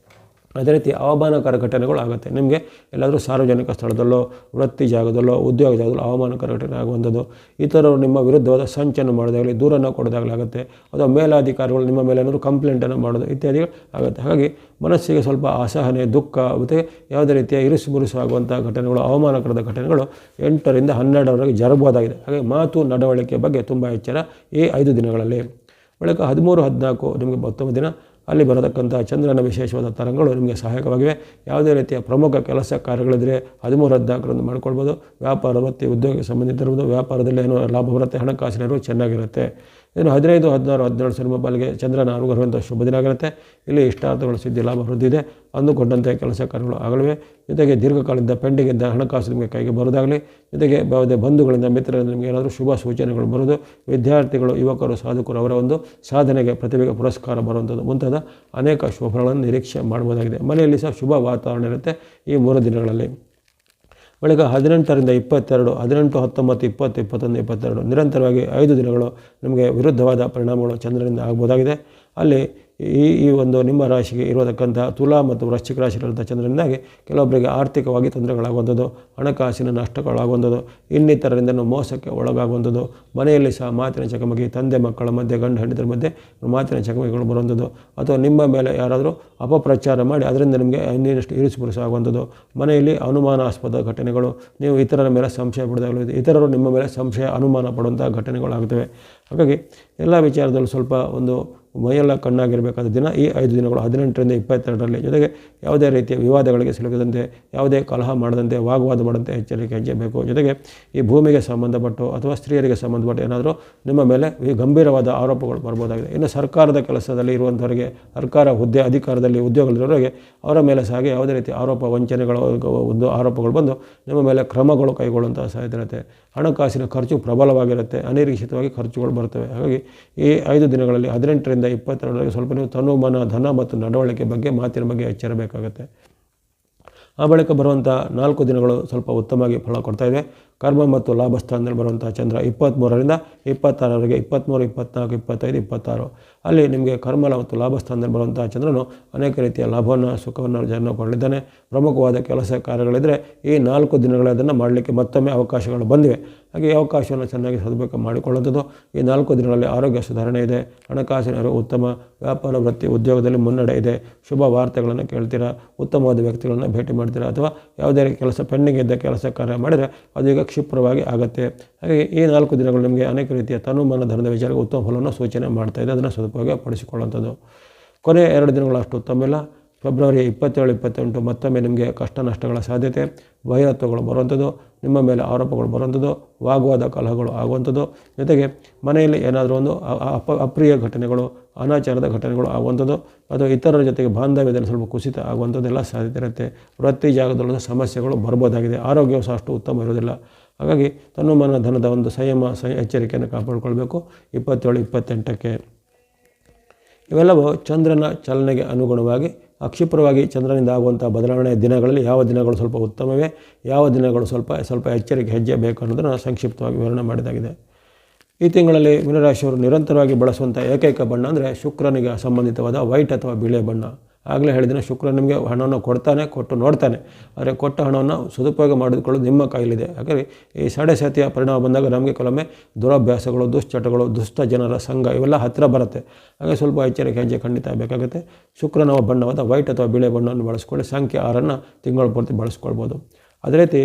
ಅದೇ ರೀತಿ ಅವಮಾನಕರ ಘಟನೆಗಳು ಆಗುತ್ತೆ. ನಿಮಗೆ ಎಲ್ಲಾದರೂ ಸಾರ್ವಜನಿಕ ಸ್ಥಳದಲ್ಲೋ, ವೃತ್ತಿ ಜಾಗದಲ್ಲೋ, ಉದ್ಯೋಗ ಜಾಗದಲ್ಲೋ ಅವಮಾನಕರ ಘಟನೆ ಆಗುವಂಥದ್ದು, ಇತರರು ನಿಮ್ಮ ವಿರುದ್ಧವಾದ ಸಂಚನ್ನು ಮಾಡೋದಾಗಲಿ, ದೂರನ್ನು ಕೊಡೋದಾಗಲಾಗುತ್ತೆ ಅಥವಾ ಮೇಲಾಧಿಕಾರಿಗಳು ನಿಮ್ಮ ಮೇಲೆ ಏನಾದರೂ ಕಂಪ್ಲೇಂಟನ್ನು ಮಾಡೋದು ಇತ್ಯಾದಿಗಳು ಆಗುತ್ತೆ. ಹಾಗಾಗಿ ಮನಸ್ಸಿಗೆ ಸ್ವಲ್ಪ ಅಸಹನೆ, ದುಃಖ ಮತ್ತು ಯಾವುದೇ ರೀತಿಯ ಇರುಸುಮುರುಸು ಆಗುವಂಥ ಘಟನೆಗಳು, ಅವಮಾನಕರದ ಘಟನೆಗಳು ಎಂಟರಿಂದ ಹನ್ನೆರಡರವರೆಗೆ ಜರಬಹುದಾಗಿದೆ ಹಾಗೆ ಮಾತು ನಡವಳಿಕೆ ಬಗ್ಗೆ ತುಂಬ ಎಚ್ಚರ ಈ ಐದು ದಿನಗಳಲ್ಲಿ. ಬಳಿಕ ಹದಿಮೂರು, ಹದಿನಾಲ್ಕು, ನಿಮಗೆ ಉತ್ತಮ ದಿನ ಅಲ್ಲಿ ಬರತಕ್ಕಂಥ ಚಂದ್ರನ ವಿಶೇಷವಾದ ತರಂಗಗಳು ನಿಮಗೆ ಸಹಾಯಕವಾಗಿವೆ. ಯಾವುದೇ ರೀತಿಯ ಪ್ರಮುಖ ಕೆಲಸ ಕಾರ್ಯಗಳಿದ್ದರೆ ಹದಿಮೂರು ಹದಿನಾಲ್ಕರಂದು ಮಾಡ್ಕೊಳ್ಬೋದು. ವ್ಯಾಪಾರ ವೃತ್ತಿ ಉದ್ಯೋಗಕ್ಕೆ ಸಂಬಂಧಿಸಿರ್ಬೋದು ವ್ಯಾಪಾರದಲ್ಲಿ ಏನೋ ಲಾಭ ಬರುತ್ತೆ, ಹಣಕಾಸಿನ ಚೆನ್ನಾಗಿರುತ್ತೆ. ಇನ್ನು ಹದಿನೈದು, ಹದಿನಾರು, ಹದಿನೇಳು ಸಿನಿಮಾ ಪಾಲಿಗೆ ಚಂದ್ರನ ಅನುಗ್ರಹವಂಥ ಶುಭ ದಿನ ಆಗಿರುತ್ತೆ ಇಲ್ಲಿ ಇಷ್ಟಾರ್ಥಗಳು ಸಿದ್ಧಿ ಲಾಭ ವೃದ್ಧಿ ಇದೆ ಅಂದುಕೊಂಡಂತೆ ಕೆಲಸ ಕಾರ್ಯಗಳು ಆಗಲಿವೆ. ಜೊತೆಗೆ ದೀರ್ಘಕಾಲದಿಂದ ಪೆಂಡಿಂಗ್ ಇದ್ದ ಹಣಕಾಸು ನಿಮಗೆ ಕೈಗೆ ಬರೋದಾಗಲಿ ಜೊತೆಗೆ ಯಾವುದೇ ಬಂಧುಗಳಿಂದ ಮಿತ್ರರಿಂದ ನಿಮಗೆ ಏನಾದರೂ ಶುಭ ಸೂಚನೆಗಳು ಬರೋದು ವಿದ್ಯಾರ್ಥಿಗಳು, ಯುವಕರು, ಸಾಧಕರು ಅವರ ಒಂದು ಸಾಧನೆಗೆ ಪ್ರತಿಭೆಗೆ ಪುರಸ್ಕಾರ ಬರುವಂಥದ್ದು ಮುಂತಾದ ಅನೇಕ ಶುಭಗಳನ್ನು ನಿರೀಕ್ಷೆ ಮಾಡ್ಬೋದಾಗಿದೆ ಮನೆಯಲ್ಲಿ ಸಹ ಶುಭ ವಾತಾವರಣ ಇರುತ್ತೆ ಈ ಮೂರು ದಿನಗಳಲ್ಲಿ. ಬಳಿಕ ಹದಿನೆಂಟರಿಂದ ಇಪ್ಪತ್ತೆರಡು, ಹದಿನೆಂಟು, ಹತ್ತೊಂಬತ್ತು, ಇಪ್ಪತ್ತು, ಇಪ್ಪತ್ತೊಂದು, ಇಪ್ಪತ್ತೆರಡು. ನಿರಂತರವಾಗಿ ಐದು ದಿನಗಳು ನಮಗೆ ವಿರುದ್ಧವಾದ ಪರಿಣಾಮಗಳು ಚಂದ್ರನಿಂದ ಆಗ್ಬೋದಾಗಿದೆ ಅಲ್ಲಿ ಈ ಈ ಒಂದು ನಿಮ್ಮ ರಾಶಿಗೆ ಇರತಕ್ಕಂಥ ತುಲಾ ಮತ್ತು ವೃಶ್ಚಿಕ ರಾಶಿಗಳಂಥ ಚಂದ್ರನಿಂದಾಗಿ ಕೆಲವೊಬ್ಬರಿಗೆ ಆರ್ಥಿಕವಾಗಿ ತೊಂದರೆಗಳಾಗುವಂಥದ್ದು, ಹಣಕಾಸಿನ ನಷ್ಟಗಳಾಗುವಂಥದ್ದು ಇನ್ನಿತರರಿಂದ ಮೋಸಕ್ಕೆ ಒಳಗಾಗುವಂಥದ್ದು, ಮನೆಯಲ್ಲಿ ಸಹ ಮಾತಿನ ಚಕಮಕಿ, ತಂದೆ ಮಕ್ಕಳ ಮಧ್ಯೆ, ಗಂಡು ಹೆಂಡತಿರ ಮಧ್ಯೆ ಮಾತಿನ ಚಕಮಕಿಗಳು ಬರುವಂಥದ್ದು. ಅಥವಾ ನಿಮ್ಮ ಮೇಲೆ ಯಾರಾದರೂ ಅಪಪ್ರಚಾರ ಮಾಡಿ ಅದರಿಂದ ನಿಮಗೆ ಇನ್ನಷ್ಟು ಇರಿಸು ಮುರಿಸು ಆಗುವಂಥದ್ದು. ಮನೆಯಲ್ಲಿ ಅನುಮಾನಾಸ್ಪದ ಘಟನೆಗಳು, ನೀವು ಇತರರ ಮೇಲೆ ಸಂಶಯ ಪಡೆದಾಗಲು ಇತರರು ನಿಮ್ಮ ಮೇಲೆ ಸಂಶಯ, ಅನುಮಾನ ಪಡುವಂಥ ಘಟನೆಗಳಾಗುತ್ತವೆ. ಹಾಗಾಗಿ ಎಲ್ಲ ವಿಚಾರದಲ್ಲೂ ಸ್ವಲ್ಪ ಒಂದು ಮೈಯೆಲ್ಲ ಕಣ್ಣಾಗಿರಬೇಕಾದ ದಿನ ಈ ಐದು ದಿನಗಳು ಹದಿನೆಂಟರಿಂದ ಇಪ್ಪತ್ತೆರಡರಲ್ಲಿ. ಜೊತೆಗೆ ಯಾವುದೇ ರೀತಿಯ ವಿವಾದಗಳಿಗೆ ಸಿಲುಕದಂತೆ, ಯಾವುದೇ ಕಲಹ ಮಾಡದಂತೆ, ವಾಗ್ವಾದ ಮಾಡದಂತೆ ಎಚ್ಚರಿಕೆ ಹಂಚಬೇಕು. ಜೊತೆಗೆ ಈ ಭೂಮಿಗೆ ಸಂಬಂಧಪಟ್ಟು ಅಥವಾ ಸ್ತ್ರೀಯರಿಗೆ ಸಂಬಂಧಪಟ್ಟು ಏನಾದರೂ ನಿಮ್ಮ ಮೇಲೆ ಈ ಗಂಭೀರವಾದ ಆರೋಪಗಳು ಬರ್ಬೋದಾಗಿದೆ. ಇನ್ನು ಸರ್ಕಾರದ ಕೆಲಸದಲ್ಲಿ ಇರುವಂಥವರಿಗೆ ಸರ್ಕಾರ ಹುದ್ದೆ ಅಧಿಕಾರದಲ್ಲಿ ಉದ್ಯೋಗದಲ್ಲಿರೋರಿಗೆ ಅವರ ಮೇಲೆ ಸಾಗಿ ಯಾವುದೇ ರೀತಿ ಆರೋಪ ವಂಚನೆಗಳು, ಒಂದು ಆರೋಪಗಳು ಬಂದು ನಿಮ್ಮ ಮೇಲೆ ಕ್ರಮಗಳು ಕೈಗೊಳ್ಳುವಂಥ ಸಾಧ್ಯತೆ ಇರುತ್ತೆ. ಹಣಕಾಸಿನ ಖರ್ಚು ಪ್ರಬಲವಾಗಿರುತ್ತೆ. ಅನಿರೀಕ್ಷಿತವಾಗಿ ಖರ್ಚುಗಳು ಬರ್ತವೆ ಹಾಗಾಗಿ ಈ ಐದು ದಿನಗಳಲ್ಲಿ ಹದಿನೆಂಟರಿಂದ ಇಪ್ಪತ್ತೆರಡರವರೆಗೆ ಸ್ವಲ್ಪ ನೀವು ತನು ಮನ ಧನ ಮತ್ತು ನಡವಳಿಕೆ ಬಗ್ಗೆ ಮಾತಿನ ಬಗ್ಗೆ ಎಚ್ಚರಬೇಕಾಗುತ್ತೆ. ಆ ಬಳಿಕ ಬರುವಂಥ ನಾಲ್ಕು ದಿನಗಳು ಸ್ವಲ್ಪ ಉತ್ತಮವಾಗಿ ಫಲ ಕೊಡ್ತಾ ಇದೆ. ಕರ್ಮ ಮತ್ತು ಲಾಭ ಸ್ಥಾನದಲ್ಲಿ ಬರುವಂಥ ಚಂದ್ರ ಇಪ್ಪತ್ತ್ಮೂರರಿಂದ ಇಪ್ಪತ್ತಾರವರೆಗೆ ಇಪ್ಪತ್ತ್ಮೂರು ಇಪ್ಪತ್ತ್ನಾಲ್ಕು ಇಪ್ಪತ್ತೈದು, ಇಪ್ಪತ್ತಾರು. ಅಲ್ಲಿ ನಿಮಗೆ ಕರ್ಮ ಮತ್ತು ಲಾಭ ಸ್ಥಾನದಲ್ಲಿ ಬರುವಂಥ ಚಂದ್ರನು ಅನೇಕ ರೀತಿಯ ಲಾಭವನ್ನು, ಸುಖವನ್ನು ಜನರು ಕೊಂಡಿದ್ದಾನೆ ಪ್ರಮುಖವಾದ ಕೆಲಸ ಕಾರ್ಯಗಳಿದ್ದರೆ ಈ ನಾಲ್ಕು ದಿನಗಳ ಅದನ್ನು ಮಾಡಲಿಕ್ಕೆ ಮತ್ತೊಮ್ಮೆ ಅವಕಾಶಗಳು ಬಂದಿವೆ. ಹಾಗೆ ಈ ಅವಕಾಶವನ್ನು ಚೆನ್ನಾಗಿ ಸದುಪಯೋಗ ಮಾಡಿಕೊಳ್ಳುವಂಥದ್ದು ಈ ನಾಲ್ಕು ದಿನಗಳಲ್ಲಿ ಆರೋಗ್ಯ ಸುಧಾರಣೆ ಇದೆ, ಹಣಕಾಸಿನ ಉತ್ತಮ, ವ್ಯಾಪಾರ ವೃತ್ತಿ ಉದ್ಯೋಗದಲ್ಲಿ ಮುನ್ನಡೆ ಇದೆ. ಶುಭ ವಾರ್ತೆಗಳನ್ನು ಕೇಳ್ತೀರಾ, ಉತ್ತಮವಾದ ವ್ಯಕ್ತಿಗಳನ್ನು ಭೇಟಿ ಮಾಡ್ತೀರಾ ಅಥವಾ ಯಾವುದೇ ಕೆಲಸ ಪೆಂಡಿಂಗ್ ಇದ್ದ ಕೆಲಸ ಕಾರ್ಯ ಮಾಡಿದರೆ ಅದು ಕ್ಷಿಪ್ರವಾಗಿ ಆಗುತ್ತೆ. ಹಾಗೆ ಈ ನಾಲ್ಕು ದಿನಗಳು ನಿಮಗೆ ಅನೇಕ ರೀತಿಯ ತನುಮಾನ ಧನದ ವಿಚಾರಕ್ಕೆ ಉತ್ತಮ ಫಲವನ್ನು ಸೂಚನೆ ಮಾಡ್ತಾ ಇದೆ. ಅದನ್ನು ಸದುಪಯೋಗ ಪಡಿಸಿಕೊಳ್ಳುವಂಥದ್ದು. ಕೊನೆಯ ಎರಡು ದಿನಗಳು ಅಷ್ಟು ಉತ್ತಮ ಇಲ್ಲ ಫೆಬ್ರವರಿ ಇಪ್ಪತ್ತೇಳು, ಇಪ್ಪತ್ತೆಂಟು ಮತ್ತೊಮ್ಮೆ ನಿಮಗೆ ಕಷ್ಟ ನಷ್ಟಗಳ ಸಾಧ್ಯತೆ, ವೈರತ್ವಗಳು ಬರುವಂಥದ್ದು, ನಿಮ್ಮ ಮೇಲೆ ಆರೋಪಗಳು ಬರುವಂಥದ್ದು, ವಾಗ್ವಾದ ಕಲಹಗಳು ಆಗುವಂಥದ್ದು. ಜೊತೆಗೆ ಮನೆಯಲ್ಲಿ ಏನಾದರೂ ಒಂದು ಅಪ ಅಪ್ರಿಯ ಘಟನೆಗಳು ಅನಾಚಾರದ ಘಟನೆಗಳು ಆಗುವಂಥದ್ದು ಅಥವಾ ಇತರರ ಜೊತೆಗೆ ಬಾಂಧವ್ಯದಲ್ಲಿ ಸ್ವಲ್ಪ ಕುಸಿತ ಆಗುವಂಥದ್ದೆಲ್ಲ ಸಾಧ್ಯತೆ ಇರುತ್ತೆ. ವೃತ್ತಿ ಜಾಗದೊಳಗೆ ಸಮಸ್ಯೆಗಳು ಬರ್ಬೋದಾಗಿದೆ. ಆರೋಗ್ಯವು ಸಹ ಅಷ್ಟು ಉತ್ತಮ ಇರೋದಿಲ್ಲ ಹಾಗಾಗಿ ತನ್ನುಮನ ಧನದ ಒಂದು ಸಂಯಮ ಸ ಎಚ್ಚರಿಕೆಯನ್ನು ಕಾಪಾಡಿಕೊಳ್ಬೇಕು. ಇಪ್ಪತ್ತೇಳು, ಇಪ್ಪತ್ತೆಂಟಕ್ಕೆ ಇವೆಲ್ಲವೂ ಚಂದ್ರನ ಚಲನೆಗೆ ಅನುಗುಣವಾಗಿ, ಅಕ್ಷಿಪ್ರವಾಗಿ ಚಂದ್ರನಿಂದ ಆಗುವಂಥ ಬದಲಾವಣೆಯ ದಿನಗಳಲ್ಲಿ ಯಾವ ದಿನಗಳು ಸ್ವಲ್ಪ ಉತ್ತಮವೇ, ಯಾವ ದಿನಗಳು ಸ್ವಲ್ಪ ಸ್ವಲ್ಪ ಎಚ್ಚರಿಕೆ ಹೆಜ್ಜೆ ಬೇಕು ಅನ್ನೋದನ್ನು ಸಂಕ್ಷಿಪ್ತವಾಗಿ ವಿವರಣೆ ಮಾಡಿದಾಗಿದೆ. ಈ ತಿಂಗಳಲ್ಲಿ ಮೀನರಾಶಿಯವರು ನಿರಂತರವಾಗಿ ಬಳಸುವಂಥ ಏಕೈಕ ಬಣ್ಣ ಅಂದರೆ ಶುಕ್ರನಿಗೆ ಸಂಬಂಧಿತವಾದ ವೈಟ್ ಅಥವಾ ಬಿಳೆ ಬಣ್ಣ. ಆಗಲೇ ಹೇಳಿದ್ದೀನಿ ಶುಕ್ರ ನಿಮಗೆ ಹಣವನ್ನು ಕೊಡ್ತಾನೆ, ಕೊಟ್ಟು ನೋಡ್ತಾನೆ. ಆದರೆ ಕೊಟ್ಟ ಹಣವನ್ನು ಸದುಪಯೋಗ ಮಾಡಿಕೊಳ್ಳೋದು ನಿಮ್ಮ ಕೈಲಿದೆ ಹಾಗಾಗಿ ಈ ಸಾಡೆ ಸಾತಿಯ ಪರಿಣಾಮ ಬಂದಾಗ ನಮಗೆ ಕೆಲವೊಮ್ಮೆ ದುರಭ್ಯಾಸಗಳು, ದುಶ್ಚಟಗಳು, ದುಷ್ಟ ಜನರ ಸಂಘ ಇವೆಲ್ಲ ಹತ್ತಿರ ಬರುತ್ತೆ. ಹಾಗೆ ಸ್ವಲ್ಪ ಎಚ್ಚರಿಕೆ ಹೆಜ್ಜೆ ಖಂಡಿತ ಬೇಕಾಗುತ್ತೆ ಶುಕ್ರನ ಬಣ್ಣವಾದ ವೈಟ್ ಅಥವಾ ಬಿಳೆ ಬಣ್ಣವನ್ನು ಬಳಸ್ಕೊಳ್ಳಿ. ಸಂಖ್ಯೆ ಆರನ್ನು ತಿಂಗಳ ಪೂರ್ತಿ ಬಳಸ್ಕೊಳ್ಬೋದು. ಅದೇ ರೀತಿ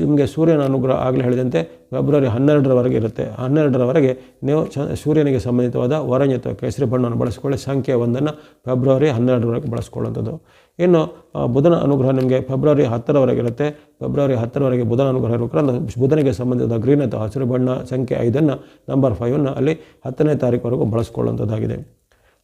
ನಿಮಗೆ ಸೂರ್ಯನ ಅನುಗ್ರಹ ಆಗಲೇ ಹೇಳಿದಂತೆ ಫೆಬ್ರವರಿ ಹನ್ನೆರಡರವರೆಗೆ ಇರುತ್ತೆ. ಹನ್ನೆರಡರವರೆಗೆ ನೀವು ಚ ಸೂರ್ಯನಿಗೆ ಸಂಬಂಧಿತವಾದ ವರಣ್ಯ ಅಥವಾ ಕೇಸರಿ ಬಣ್ಣವನ್ನು ಬಳಸ್ಕೊಳ್ಳಿ. ಸಂಖ್ಯೆ ಒಂದನ್ನು ಫೆಬ್ರವರಿ ಹನ್ನೆರಡರವರೆಗೆ ಬಳಸ್ಕೊಳ್ಳುವಂಥದ್ದು. ಇನ್ನು ಬುಧನ ಅನುಗ್ರಹ ನಿಮಗೆ ಫೆಬ್ರವರಿ ಹತ್ತರವರೆಗೆ ಇರುತ್ತೆ. ಫೆಬ್ರವರಿ ಹತ್ತರವರೆಗೆ ಬುಧನ ಅನುಗ್ರಹ ಇರಬೇಕಾದ್ರೆ ಬುಧನಿಗೆ ಸಂಬಂಧಿಸಿದ ಗ್ರೀನ್ ಅಥವಾ ಹಸಿರು ಬಣ್ಣ ಸಂಖ್ಯೆ ಐದನ್ನು, ನಂಬರ್ ಫೈವನ್ನು ಅಲ್ಲಿ ಹತ್ತನೇ ತಾರೀಕುವರೆಗೂ ಬಳಸ್ಕೊಳ್ಳುವಂಥದ್ದಾಗಿದೆ.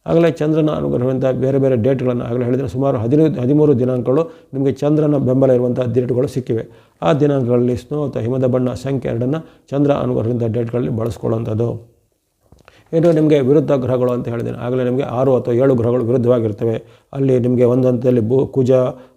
ಆಗಲೇ ಚಂದ್ರನ ಅನುಗ್ರಹದಿಂದ ಬೇರೆ ಬೇರೆ ಡೇಟ್ಗಳನ್ನು ಆಗಲೇ ಹೇಳಿದರೆ ಸುಮಾರು ಹದಿನೈದು, ಹದಿಮೂರು ದಿನಾಂಕಗಳು ನಿಮಗೆ ಚಂದ್ರನ ಬೆಂಬಲ ಇರುವಂಥ ಡೇಟ್ಗಳು ಸಿಕ್ಕಿವೆ. ಆ ದಿನಾಂಕಗಳಲ್ಲಿ ಸ್ನೋ ಅಥವಾ ಹಿಮದ ಬಣ್ಣ, ಸಂಖ್ಯೆ ಎರಡನ್ನು ಚಂದ್ರ ಅನುಗ್ರಹದಿಂದ ಡೇಟ್ಗಳಲ್ಲಿ ಬಳಸ್ಕೊಳ್ಳುವಂಥದ್ದು. ಇನ್ನು ನಿಮಗೆ ವಿರುದ್ಧ ಗ್ರಹಗಳು ಅಂತ ಹೇಳಿದ್ದೀನಿ. ಆಗಲೇ ನಿಮಗೆ ಆರು ಅಥವಾ ಏಳು ಗ್ರಹಗಳು ವಿರುದ್ಧವಾಗಿರ್ತವೆ. ಅಲ್ಲಿ ನಿಮಗೆ ಒಂದು ಹಂತದಲ್ಲಿ ಭೂ, ಕುಜ,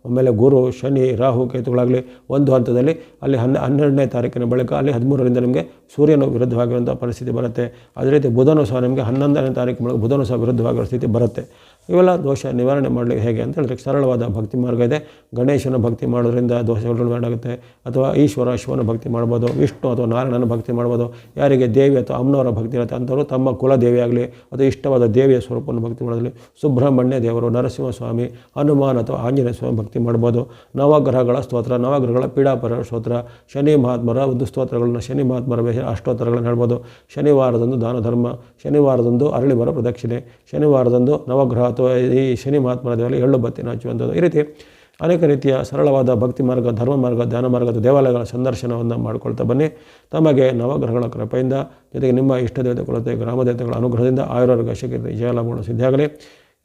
ಆಮೇಲೆ ಗುರು, ಶನಿ, ರಾಹು, ಕೇತುಗಳಾಗಲಿ ಒಂದು ಹಂತದಲ್ಲಿ ಅಲ್ಲಿ ಹನ್ನೆ, ಹನ್ನೆರಡನೇ ತಾರೀಕಿನ ಬಳಿಕ ಅಲ್ಲಿ ಹದಿಮೂರರಿಂದ ನಿಮಗೆ ಸೂರ್ಯನು ವಿರುದ್ಧವಾಗಿರುವಂಥ ಪರಿಸ್ಥಿತಿ ಬರುತ್ತೆ. ಅದೇ ರೀತಿ ಬುಧನು ಸಹ ನಿಮಗೆ ಹನ್ನೊಂದನೇ ತಾರೀಕು ಬಳಿಕ ಬುಧನು ಸಹ ವಿರುದ್ಧವಾಗಿರೋ ಸ್ಥಿತಿ ಬರುತ್ತೆ. ಇವೆಲ್ಲ ದೋಷ ನಿವಾರಣೆ ಮಾಡಲಿಕ್ಕೆ ಹೇಗೆ ಅಂತ ಹೇಳಿದ್ರೆ ಸರಳವಾದ ಭಕ್ತಿ ಮಾರ್ಗ ಇದೆ. ಗಣೇಶನ ಭಕ್ತಿ ಮಾಡೋದ್ರಿಂದ ದೋಷಗಳು ನಿವಾರಣೆ ಅಥವಾ ಈಶ್ವರ, ಶಿವನ ಭಕ್ತಿ ಮಾಡ್ಬೋದು. ವಿಷ್ಣು ಅಥವಾ ನಾರಾಯಣನ ಭಕ್ತಿ ಮಾಡ್ಬೋದು. ಯಾರಿಗೆ ದೇವಿ ಅಥವಾ ಅಮ್ಮನವರ ಭಕ್ತಿ ಇರುತ್ತೆ ಅಂಥವ್ರು ತಮ್ಮ ಕುಲದೇವಿಯಾಗಲಿ ಅಥವಾ ಇಷ್ಟವಾದ ದೇವಿಯ ಸ್ವರೂಪವನ್ನು ಭಕ್ತಿ ಮಾಡೋದ್ರಲ್ಲಿ ಸುಬ್ರಹ್ಮಣ್ಯ ದೇವರು ನರಸಿಂಹಸ್ವಾಮಿ ಹನುಮಾನ್ ಅಥವಾ ಆಂಜನೇಯ ಸ್ವಾಮಿ ಭಕ್ತಿ ಮಾಡ್ಬೋದು. ನವಗ್ರಹಗಳ ಸ್ತೋತ್ರ, ನವಗ್ರಹಗಳ ಪೀಡಾಪರ ಸ್ತೋತ್ರ, ಶನಿ ಮಹಾತ್ಮರ ಒಂದು ಸ್ತೋತ್ರಗಳನ್ನು ಶನಿ ಮಹಾತ್ಮರ ಅಷ್ಟೋತ್ತರಗಳನ್ನು ಹೇಳ್ಬೋದು. ಶನಿವಾರದಂದು ದಾನ ಧರ್ಮ, ಶನಿವಾರದಂದು ಅರಳಿ ಬರೋ ಪ್ರದಕ್ಷಿಣೆ, ಶನಿವಾರದಂದು ನವಗ್ರಹ ಅಥವಾ ಈ ಶನಿ ಮಹಾತ್ಮರ ದೇವಾಲಯ ಎಳ್ಳು ಬತ್ತಿ ಹಚ್ಚುವಂಥದ್ದು ಈ ರೀತಿ ಅನೇಕ ರೀತಿಯ ಸರಳವಾದ ಭಕ್ತಿ ಮಾರ್ಗ, ಧರ್ಮ ಮಾರ್ಗ, ಧ್ಯಾನ ಮಾರ್ಗದ ದೇವಾಲಯಗಳ ಸಂದರ್ಶನವನ್ನು ಮಾಡಿಕೊಳ್ತಾ ಬನ್ನಿ. ತಮಗೆ ನವಗ್ರಹಗಳ ಕೃಪೆಯಿಂದ ಜೊತೆಗೆ ನಿಮ್ಮ ಇಷ್ಟ ದೇವತೆ ಕೊರತೆ ಗ್ರಾಮ ದೇವತೆಗಳ ಅನುಗ್ರಹದಿಂದ ಆಯುರ್ವೇದ ಶಕ್ತಿ ಜಯಲಾಭಗಳು ಸಿದ್ಧಿಯಾಗಲಿ.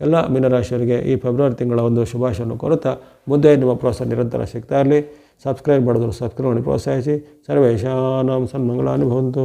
ಎಲ್ಲ ಮೀನರಾಶಿಯವರಿಗೆ ಈ ಫೆಬ್ರವರಿ ತಿಂಗಳ ಒಂದು ಶುಭಾಶಯವನ್ನು ಕೋರುತ್ತಾ ಮುಂದೆ ನಿಮ್ಮ ಪ್ರೋತ್ಸಾಹ ನಿರಂತರ ಸಿಗ್ತಾ ಇರಲಿ. ಸಬ್ಸ್ಕ್ರೈಬ್ ಮಾಡಿದ್ರು ಸಬ್ಸ್ಕ್ರೈಬ್ ಮಾಡಿ ಪ್ರೋತ್ಸಾಹಿಸಿ. ಸರ್ವೇಶಾನಾಂ ಸನ್ಮಂಗಳಾನುಭವಂತು